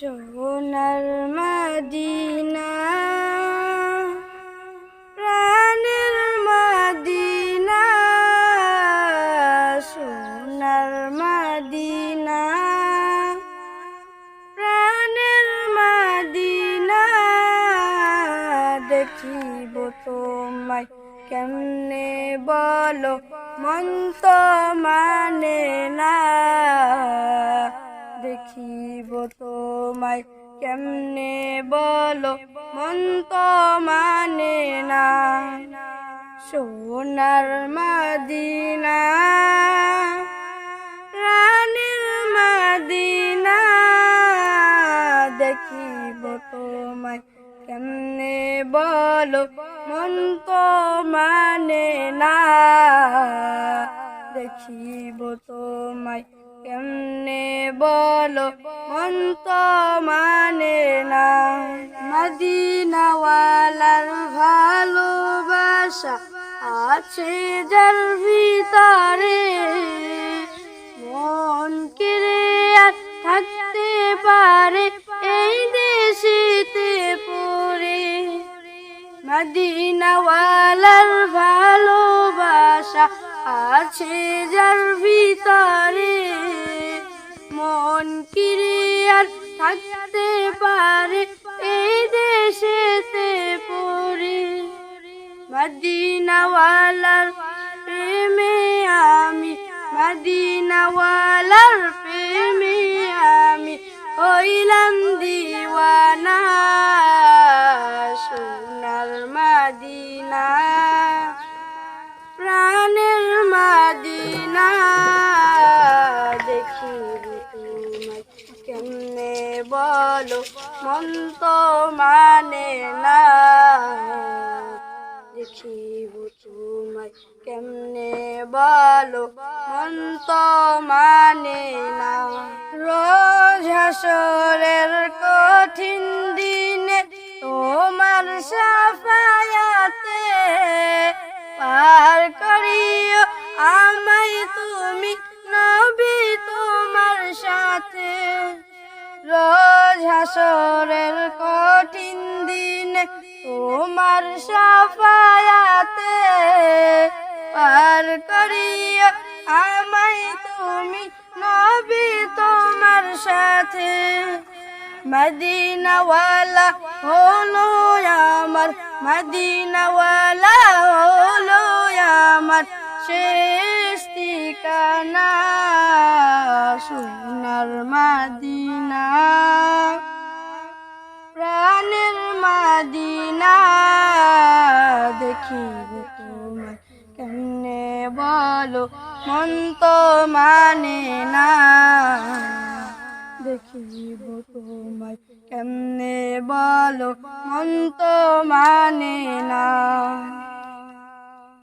সোনার মদিনা, প্রাণের মদিনা, সোনার মদিনা, প্রাণের মদিনা। দেখিব তোমায় কেমনে বলো, মন তো মানে না। দেখিব তোমায় কেমনে বলো, মন তো মানে না। সোনার মদিনা, রানীর মদিনা, দেখিব তোমায়। কেমনে বলো, মন তো মানে না। দেখিব তোমায়। কেমনে বলো, মন মানে না। মদিনাওয়ালার ভালোবাসা আছে যার ভিতরে। মন কেড়ে আর থাকতে পারে এই দেশেতে পড়ে। মদিনাওয়ালার ভালোবাসা আছে যার ভিতরে। মন আর থাকতে পারে এই দেশেতে পড়ে। মদিনাওয়ালার প্রেমে আমি মদিনাওয়ালার বলো, মন তো মানে না। দেখিব তোমায় কেমনে বলো, মন তো মানে না। রোজ হাসরের কঠিন দিনে তোমার সাফায়াতে পার করিও আমায় তুমি হাসরের কঠিন দিনে তোমার সাফায়াতে পার করিও। আমায় তুমি নবী তোমার সাথে। মদিনাওয়ালা হলো আমার, মদিনাওয়ালা হলো আমার শেষ ঠিকানা সোনার মদিনা প্রাণের মদিনা দেখিব তোমার কেমনে বলো? মন তো মানে না। দেখিব তোমায় কেমনে বলো? মন তো মানে না।